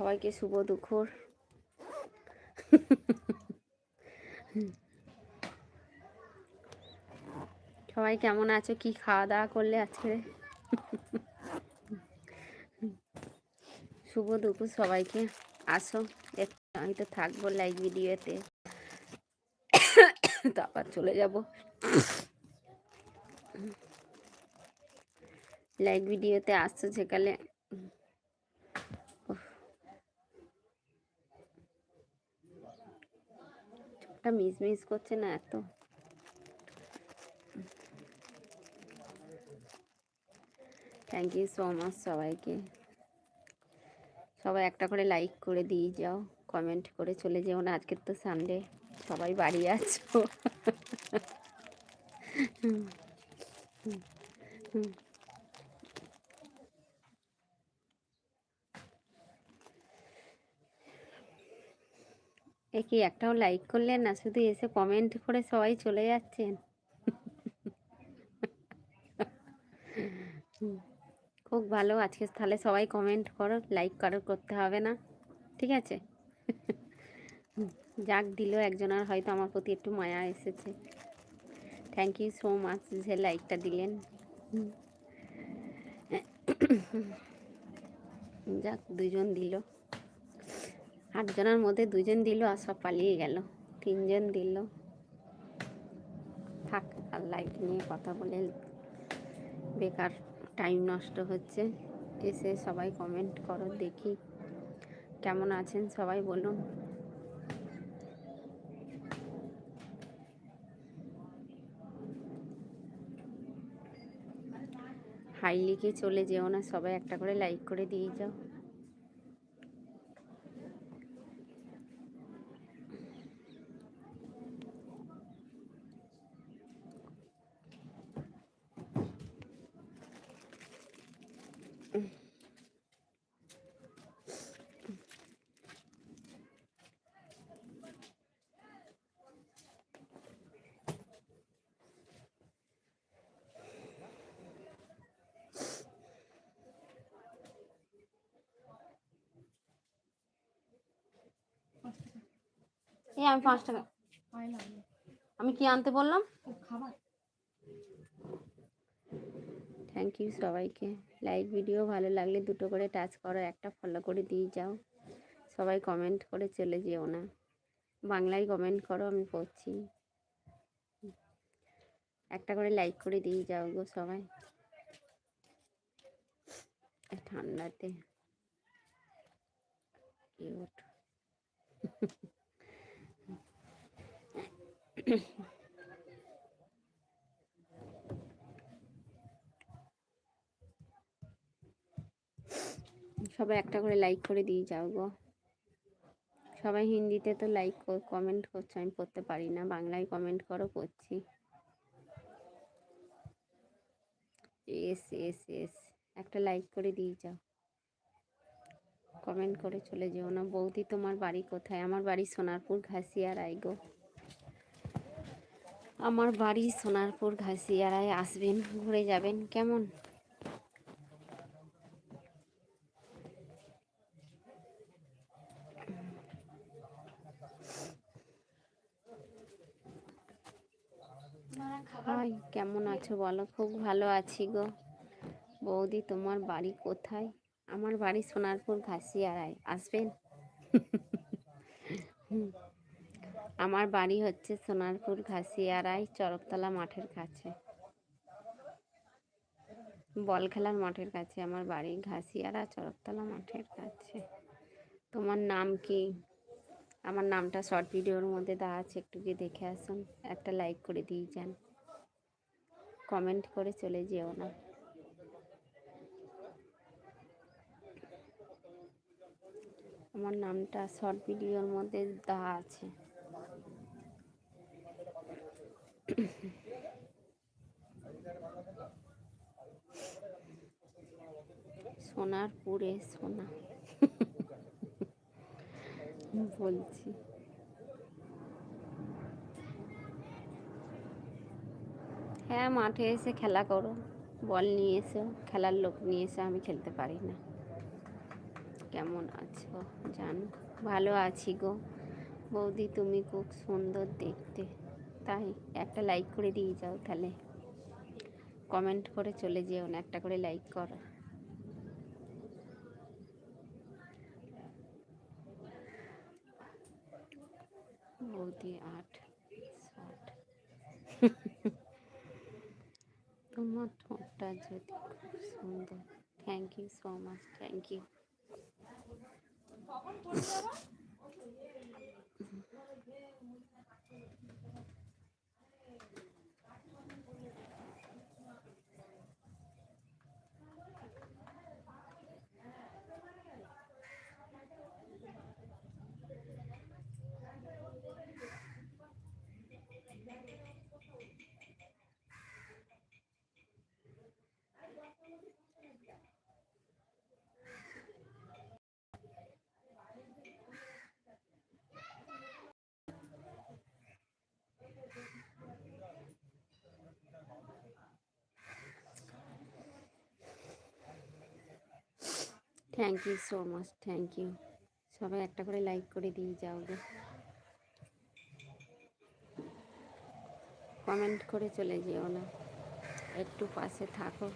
সবাইকে শুভ দুপুর। সবাই কেমন আছো? কি খাওয়া দাওয়া করলে আজকে? শুভ দুপুর সবাইকে। আসো, একটু আমি তো থাকব লাইক ভিডিওতে তারপর চলে যাব। লাইক ভিডিওতে আসছো সেকালে চোখটা মিস মিস করছে না এত। থ্যাংক ইউ সো মাচ সবাইকে। সবাই একটা করে লাইক করে দিয়ে যাও কমেন্ট করে চলে যেও না আজকের তো সানডে সবাই বাড়ি আছো। হুম, হুম। এ কি একটাও লাইক করলেন না, শুধু এসে কমেন্ট করে সবাই চলে যাচ্ছেন। খুব ভালো, আজকে তাহলে সবাই কমেন্ট করো লাইক কারোর করতে হবে না, ঠিক আছে? যাক দিল একজনের হয়তো আমার প্রতি একটু মায়া এসেছে। থ্যাংক ইউ সো মাচ যে লাইকটা দিলেন। যাক, দুজন দিল। আটজনের মধ্যে দুজন দিল আর সব পালিয়ে গেল। তিনজন দিল। থাক, আর লাইক নিয়ে কথা বলে বেকার টাইম নষ্ট হচ্ছে। এসে সবাই কমেন্ট করো, দেখি কেমন আছেন সবাই বলুন। হাই লিখে চলে যেও না, সবাই একটা করে লাইক করে দিয়ে যাও। এই আমি পাঁচ টাকা। আমি কি আনতে বললাম? থ্যাংক ইউ সবাইকে। লাইক ভিডিও ভালো লাগলে দুটো করে টাচ করো, একটা ফলো করে দিয়ে যাও। সবাই কমেন্ট করে চলে যেও না। বাংলায় কমেন্ট করো, আমি পড়ছি। একটা করে লাইক করে দিয়ে যাও গো সবাই। ঠান্ডাতে। কিউট সবাই একটা করে লাইক করে দিয়ে যাও গো। সবাই হিন্দিতে তো লাইক কমেন্ট করছ, আমি পড়তে পারি না, বাংলায় কমেন্ট করো পড়ছি এস এস এস একটা লাইক করে দিয়ে যাও। কমেন্ট করে চলে যেও না। বৌদি, তোমার বাড়ি কোথায়? আমার বাড়ি সোনারপুর ঘাসিয়ারায় গো। আমার বাড়ি সোনারপুর ঘাসিয়ারায়। আসবেন, ঘুরে যাবেন, কেমন? হাই কেমন আছো বলো? খুব ভালো আছি গো। বৌদি, তোমার বাড়ি কোথায়? আমার বাড়ি সোনারপুর ঘাসিয়ারায়। আসবেন। আমার বাড়ি হচ্ছে সোনারপুর ঘাসিয়ারায়, চরকতলা মাঠের কাছে। বল খেলার মাঠের কাছে, আমার বাড়ি ঘাসিয়ারা, চরকতলা মাঠের কাছে। তোমার নাম কি? আমার নামটা শর্ট ভিডিওর মধ্যে দেওয়া আছে, একটু গিয়ে দেখে আসুন। একটা লাইক করে দিয়ে যান। কমেন্ট করে চলে যেও না। আমার নামটা শর্ট ভিডিওর মধ্যে দেওয়া আছে। সোনারপুরে সোনা। বলছি। হ্যাঁ মাঠে এসে খেলা করো। বল নিয়ে এসো, খেলার লোক নিয়ে এসে আমি খেলতে পারি না। কেমন আছো জানো? ভালো আছি গো। বৌদি, তুমি খুব সুন্দর দেখতে। তাই একটা লাইক করে দিয়ে যাও তাহলে। কমেন্ট করে চলে যেও না, একটা করে লাইক করো। বৌদি আট তোমার ঠোঁটটা যদি খুব সুন্দর। Thank you so much thank you thank you so much thank you সবাই একটা করে লাইক করে দিয়ে যাও গো। কমেন্ট করে চলে যেও না। একটু পাশে থাকো।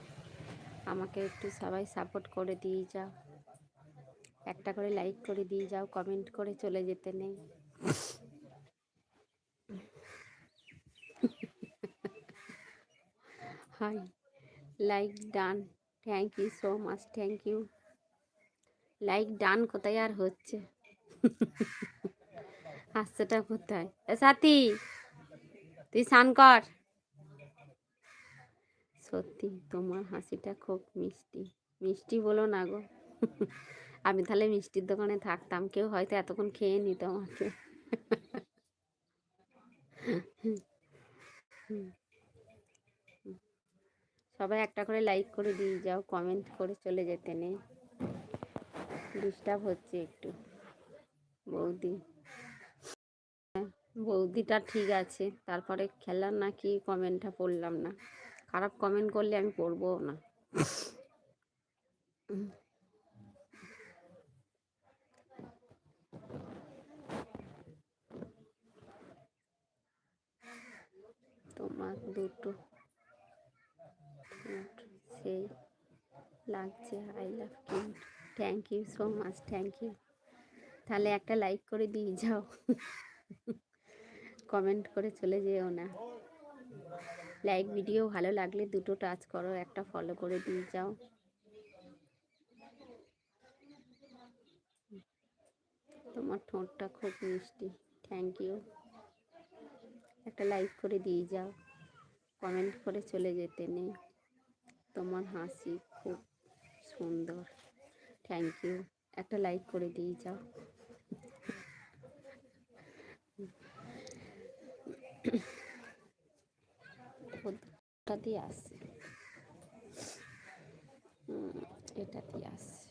আমাকে একটু সবাই সাপোর্ট করে দিয়ে যাও। একটা করে লাইক করে দিয়ে যাও কমেন্ট করে চলে যেতে নেই। Hi like done thank you so much thank you like done কোথায় আর হচ্ছে? হাসছেটা কোথায়? সাথী, তুই স্নান কর। সত্যি, তোমার হাসিটা খুব মিষ্টি। মিষ্টি বলো না গো। আমি তাহলে মিষ্টির দোকানে থাকতাম। কেউ হয়তো এতক্ষণ খেয়ে নিত আমাকে। সবাই একটা করে লাইক করে দিয়ে যাও কমেন্ট করে চলে যেতে নেই ডিস্টার্ব হচ্ছে একটু। বৌদি। হ্যাঁ, বৌদিটা ঠিক আছে তারপরে খেলার না কি কমেন্টটা পড়লাম না। খারাপ কমেন্ট করলে আমি পড়বও না। তোমার দুটো সেই লাগছে I love you thank you so much thank you তাহলে একটা লাইক করে দিয়ে যাও। কমেন্ট করে চলে যেও না। লাইক ভিডিও ভালো লাগলে দুটো টাচ করো, একটা ফলো করে দিয়ে যাও। তোমার ঠোঁটটা খুব মিষ্টি থ্যাংক ইউ একটা লাইক করে দিয়ে যাও। কমেন্ট করে চলে যেতে নেই। তোমার হাসি খুব সুন্দর। থ্যাংক ইউ একটা লাইক করে দিয়ে যাও। ওটা দিয়ে আসছে এটা দিয়ে আসছে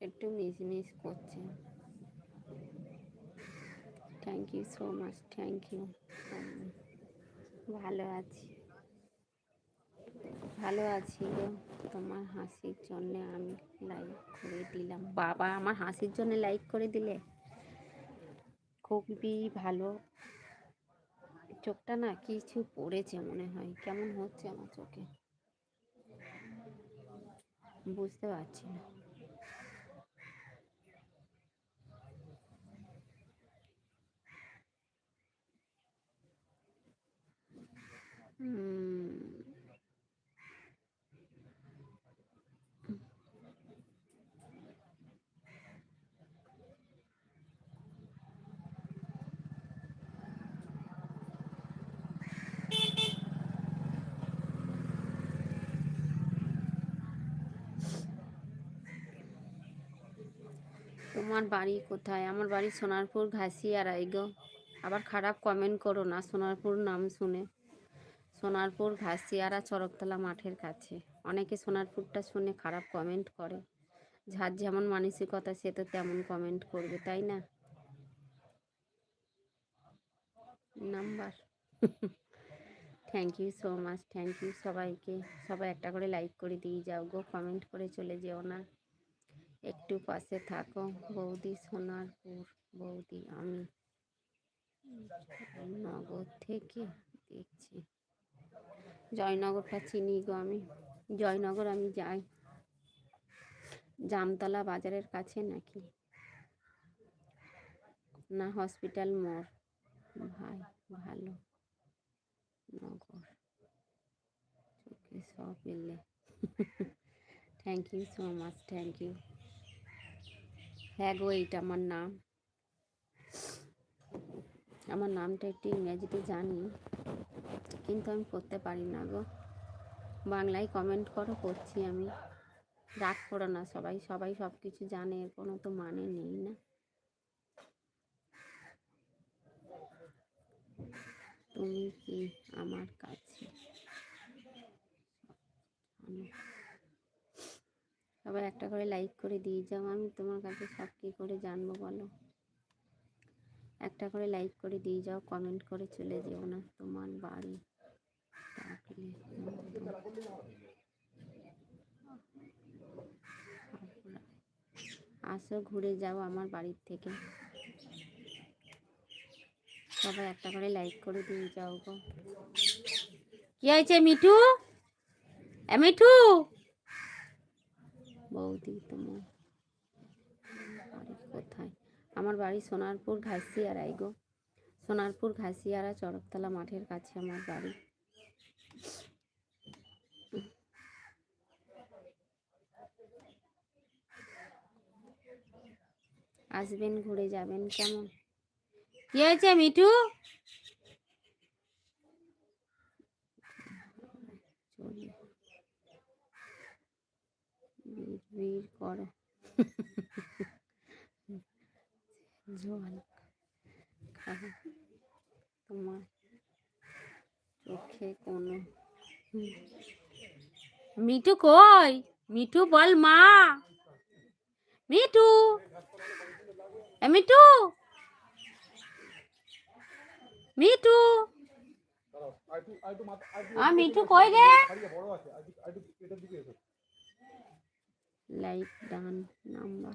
একটু মিস মিস করছে। Thank you so much thank you ভালো আছি। ভালো আছি গো। তোমার হাসির জন্য আমি লাইক করে দিলাম। বাবা, আমার হাসির জন্য লাইক করে দিলে? খুবই ভালো। চোখটা না কিছু পড়েছে মনে হয়। কেমন হচ্ছে আমার চোখে? বুঝতে পারছি না। তোমার বাড়ি কোথায়? আমার বাড়ি সোনারপুর ঘাসিয়ারাই গো। আবার খারাপ কমেন্ট করো না সোনারপুর নাম শুনে। সোনারপুর ঘাসিয়ারা চরকতলা মাঠের কাছে। অনেকে সোনারপুরটা শুনে খারাপ কমেন্ট করে। যার যেমন মানসিকতা, সে তো তেমন কমেন্ট করবে, তাই না? Number. Thank you so much thank you সবাইকে। সবাই একটা করে লাইক করে দিয়ে যাও গো কমেন্ট করে চলে যেও না। একটু পাশে থাকো, বৌদি সোনারপুর, বৌদি আমি। নগর থেকে দেখছি। জয়নগরটা চিনি গো আমি। জয়নগর আমি যাই। জামতলা বাজারের কাছে নাকি? না হসপিটাল মোড়। ভাই, ভালো। নগর। চোখে সব এলে। Thank you so much thank you হ্যাঁ গো, এইটা আমার নাম। আমার নামটা একটু ইংরেজিতে জানি। কিন্তু আমি করতে পারি না গো। বাংলায় কমেন্ট করো করছি আমি। রাগ করো না সবাই সবাই সব কিছু জানে এর কোনো তো মানে নেই না। তুমি কি আমার কাছে? সবাই একটা করে লাইক করে দিয়ে যাও, আমি তোমার কাছে সব কী করে জানব বলো? একটা করে লাইক করে দিয়ে যাও কমেন্ট করে চলে যেও না তোমার বাড়ি। আসো, ঘুরে যাও আমার বাড়ির থেকে। সবাই একটা করে লাইক করে দিয়ে যাও গো। কি হয়েছে মিঠু? মিঠু? বৌদি তোমার। আমার বাড়ি সোনারপুর ঘাসিয়ারাই গো। সোনারপুর ঘাসিয়ারা চরকতলা মাঠের কাছে আমার বাড়ি। আসবেন, ঘুরে যাবেন কেমন? কি হয়েছে মিঠু? করো। জল খাও তোমার চোখে কোনো মিঠু কই? মিঠু বল মা। মিঠু। মিঠু। মিঠু। আ, মিঠু কই রে? Like done number.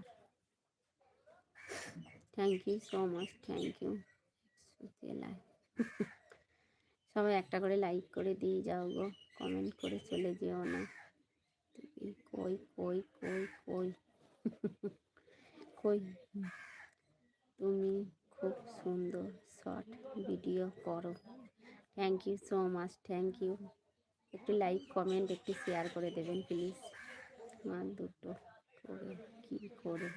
Thank you so much thank you সবাই একটা করে লাইক করে দিয়ে যাও গো কমেন্ট করে চলে যেও না। কই কই কই কই? কই? তুমি খুব সুন্দর শর্ট ভিডিও করো। Thank you so much thank you একটু লাইক কমেন্ট একটু শেয়ার করে দেবেন প্লিজ আমার দুটো করে কী করে?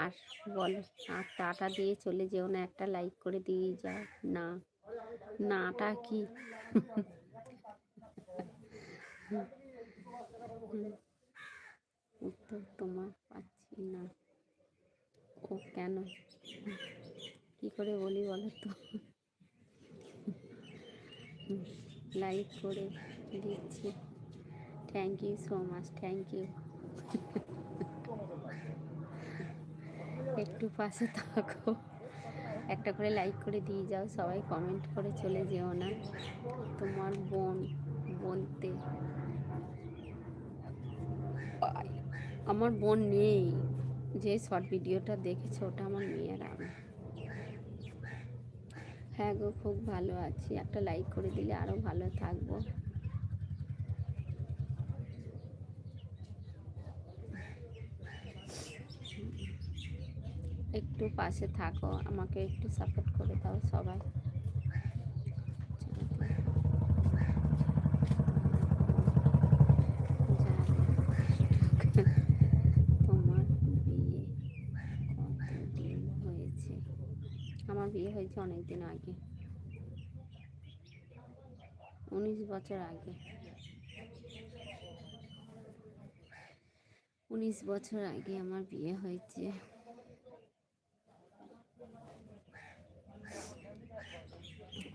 আর বলো, আর টাটা দিয়ে চলে যেও না, একটা লাইক করে দিয়ে যাও। না, নাটা কি? উত্তর তোমার পাচ্ছি না। ও কেন? কি করে বলি বলো তো? লাইক করে দিচ্ছি। Thank you so much thank you একটু পাশে থাকো। একটা করে লাইক করে দিয়ে যাও, সবাই কমেন্ট করে চলে যেও না। তোমার বোন, বলতে। আমার বোন নেই। যে শর্ট ভিডিওটা দেখেছে, ওটা আমার মেয়ের আমি। হ্যাঁ গো, খুব ভালো আছি। একটা লাইক করে দিলে আরও ভালো থাকব। একটু পাশে থাকো, আমাকে একটু সাপোর্ট করে দাও সবাই। আমার বিয়ে হয়েছে অনেক দিন আগে। উনিশ বছর আগে। উনিশ বছর আগে আমার বিয়ে হয়েছে।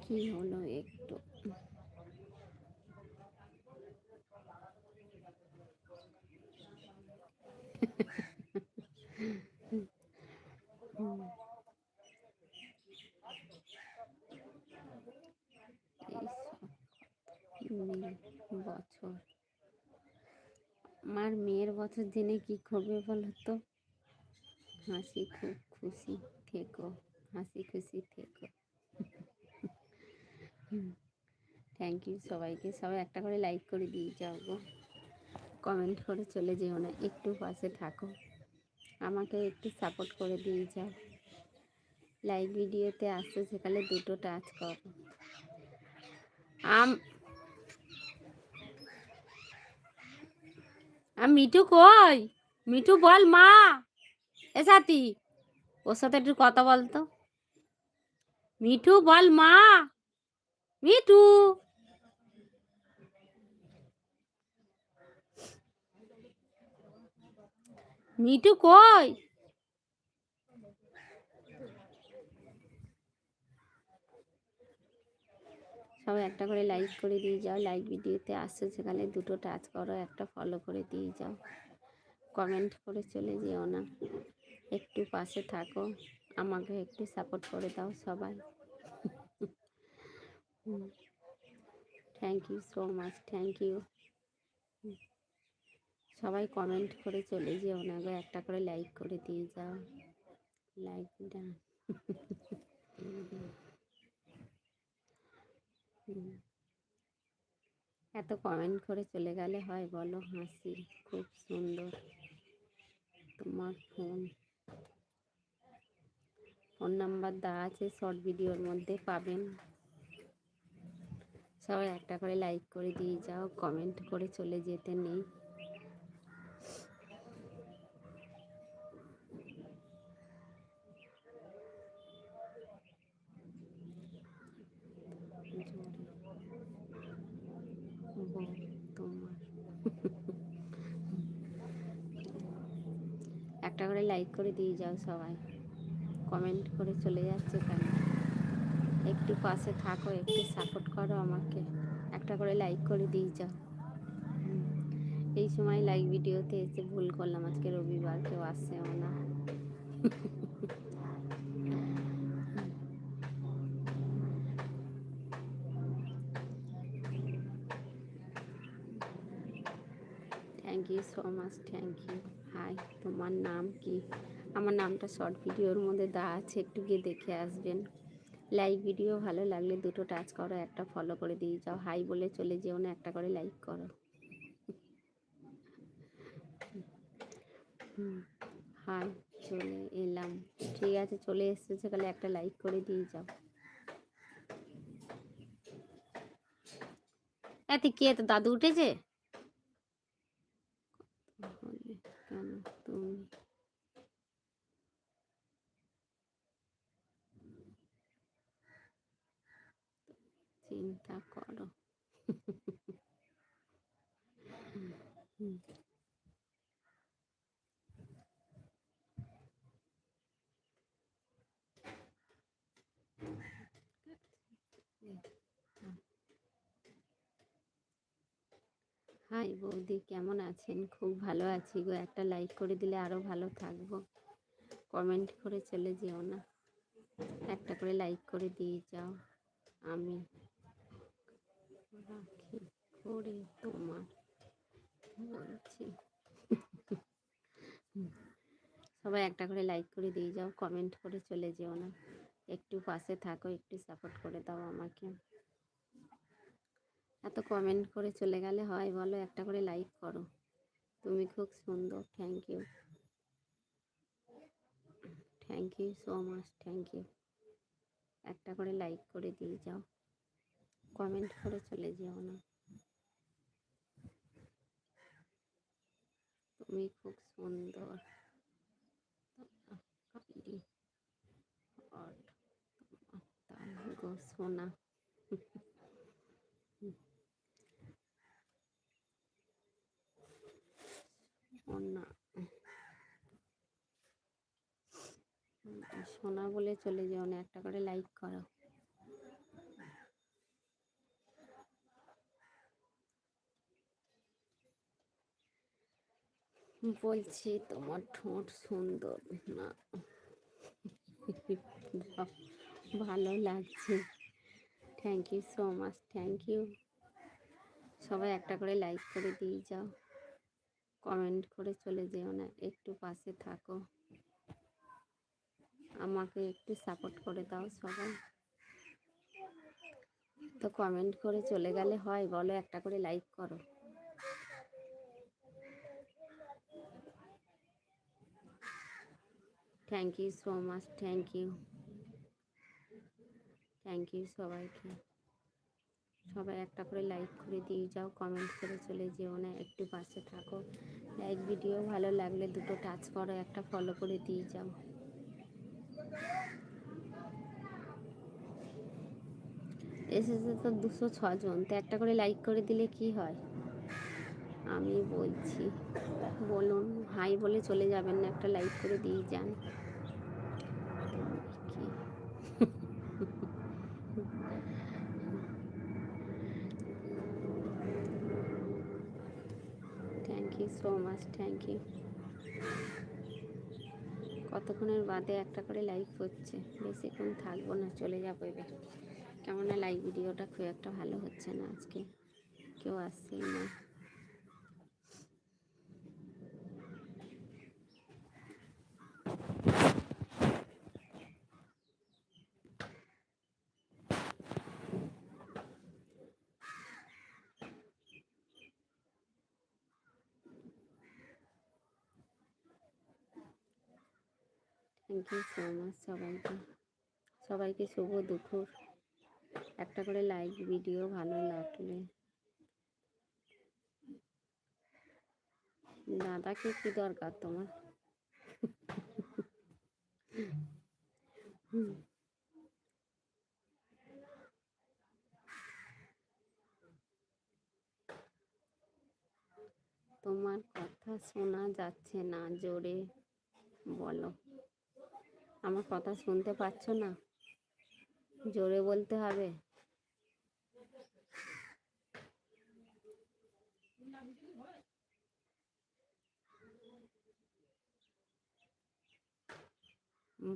কি হলো একটু? বছর। আমার মেয়ের বছর দিনে কি করবে বলো তো? হাসি খুব খুশি থেকো, হাসি খুশি থেকো। থ্যাংক ইউ সবাইকে। সবাই একটা করে লাইক করে দিয়ে যাও গো। কমেন্ট করে চলে যেও না। একটু পাশে থাকো। আমাকে একটু সাপোর্ট করে দিয়ে যাও। লাইভ ভিডিওতে আসছে সেখানে দুটো টাচ করো। আম মিঠু কই? মিঠু বল মা। এ সাথী, ওর সাথে একটু কথা বলতো। মিঠু বল মা। মিঠু মিঠু কই সবাই একটা করে লাইক করে দিয়ে যাও লাইক ভিডিওতে আসছে সেখানে দুটো টাচ করো, একটা ফলো করে দিয়ে যাও। কমেন্ট করে চলে যেও না। একটু পাশে থাকো, আমাকে একটু সাপোর্ট করে দাও সবাই। Thank you so much thank you সবাই কমেন্ট করে চলে যেও না গো, একটা করে লাইক করে দিয়ে যাও। লাইক ডান এত কমেন্ট করে চলে গেলে হয় বলো, হাসি খুব সুন্দর। তোমার ফোন ফোন নাম্বার দেওয়া আছে শর্ট ভিডিওর মধ্যে পাবেন। সবাই একটা করে লাইক করে দিয়ে যাও কমেন্ট করে চলে যেতে নেই। একটা করে লাইক করে দিয়ে যাও সবাই। কমেন্ট করে চলে যাচ্ছে কেন? একটু পাশে থাকো, একটু সাপোর্ট করো আমাকে। একটা করে লাইক করে দিয়ে যাও। এই সময় লাইক ভিডিওতে এসে ভুল করলাম, আজকে রবিবার, কেউ আসছেও না। Thank you so much thank you hi তোমার নাম কি? আমার নামটা শর্ট ভিডিওর মধ্যে দেওয়া আছে, একটু গিয়ে দেখে আসবেন। লাইভ ভিডিও ভালো লাগলে দুটো টাচ করো, একটা ফলো করে দিয়ে যাও। হাই বলে চলে যেও না, একটা করে লাইক করো। হাই চলে এলাম। ঠিক আছে, চলে এসেছে সেখানে একটা লাইক করে দিয়ে যাও। এত কে? তো দাদু উঠেছে? তাহলে কেন তুমি? চিন্তা করো। হাই বৌদি, কেমন আছেন? খুব ভালো আছি গো। একটা লাইক করে দিলে আরও ভালো থাকব। কমেন্ট করে চলে যেও না। একটা করে লাইক করে দিয়ে যাও। আমি রাখি করে তোমার বলছি। সবাই একটা করে লাইক করে দিয়ে যাও কমেন্ট করে চলে যেও না। একটু পাশে থাকো, একটু সাপোর্ট করে দাও আমাকে। এত কমেন্ট করে চলে গেলে হয় বলো, একটা করে লাইক করো। তুমি খুব সুন্দর thank you thank you so much thank you একটা করে লাইক করে দিয়ে যাও। কমেন্ট করে চলে যেও না। তুমি খুব সুন্দর। গো সোনা। সোনা। সোনা বলে চলে যেও না, একটা করে লাইক করো। বলছি তোমার ঠোঁট সুন্দর না। ভালো লাগছে। Thank you so much thank you সবাই একটা করে লাইক করে দিয়ে যাও। কমেন্ট করে চলে যেও না, একটু পাশে থাকো। আমাকে একটু সাপোর্ট করে দাও সবাই। তো কমেন্ট করে চলে গেলে হয়, বলো একটা করে লাইক করো। Thank you so much thank you thank you সবাইকে। সবাই একটা করে লাইক করে দিয়ে যাও কমেন্ট করে চলে যেও না, একটু পাশে থাকো। লাইক ভিডিও ভালো লাগলে দুটো টাচ করো, একটা ফলো করে দিয়ে যাও। এসেছে তো দুশো ছজন, তো একটা করে লাইক করে দিলে কি হয়? আমি বলছি, বলুন হাই বলে চলে যাবেন না, একটা লাইক করে দিয়ে যান thank you so much thank you কতক্ষণের বাদে একটা করে লাইক হচ্ছে? বেশিক্ষণ থাকব না, চলে যাব এবার। কেমন লাইভ ভিডিওটা খুব একটা ভালো হচ্ছে না আজকে। কেউ আসছে না। থ্যাংক ইউ সো মাচ সবাইকে। সবাইকে শুভ দুপুর। একটা করে লাইক ভিডিও ভালো লাগলে। দাদাকে কি দরকার তোমার। তোমার কথা শোনা যাচ্ছে না, জোরে বলো। আমার কথা শুনতে পাচ্ছ না? জোরে বলতে হবে।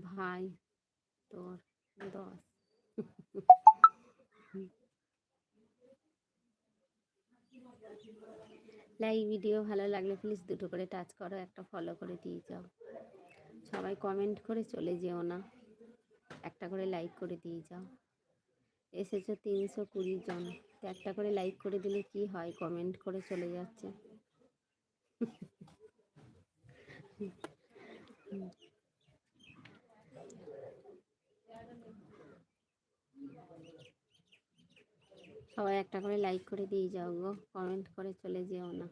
ভাই, তোর দশ লাইক ভিডিও ভালো লাগলে প্লিজ দুটো করে টাচ করো, একটা ফলো করে দিয়ে যাও। সবাই কমেন্ট করে চলে যেও না। একটা করে লাইক করে দিয়ে যাও। এসেছ তিনশো কুড়ি জন। তো একটা করে লাইক করে দিলে কি হয়? কমেন্ট করে চলে যাচ্ছে। সবাই একটা করে লাইক করে দিয়ে যাও গো। কমেন্ট করে চলে যেও না।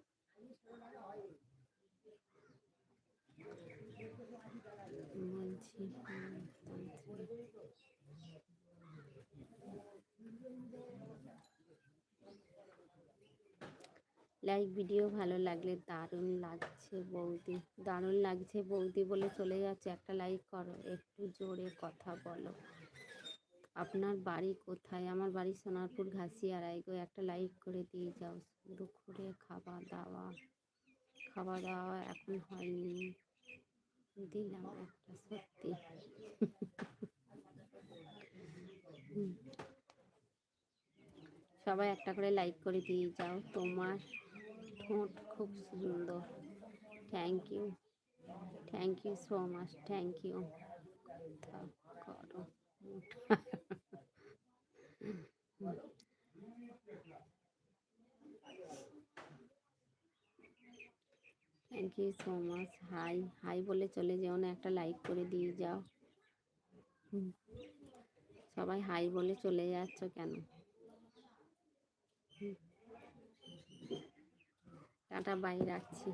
লাইক ভিডিও ভালো লাগলে দারুণ লাগছে বৌদি। দারুণ লাগছে বৌদি বলে চলে যাচ্ছে। একটা লাইক করো, একটু জোরে কথা বলো। আপনার বাড়ি কোথায়? আমার বাড়ি সোনারপুর ঘাসিয়ারায় গো। একটা লাইক করে দিয়ে যাও। দুপুরে খাওয়া দাওয়া। খাওয়া দাওয়া এখন হয়নি। দিলাম একটা, সত্যি। সবাই একটা করে লাইক করে দিয়ে যাও, তোমার ঠোঁট খুব সুন্দর। Thank you thank you so much thank you করো। Thank you so much hi hi বলে চলে যেও না, একটা লাইক করে দিয়ে যাও। সবাই হাই বলে চলে যাচ্ছ কেন। টাটা বাই রাখছি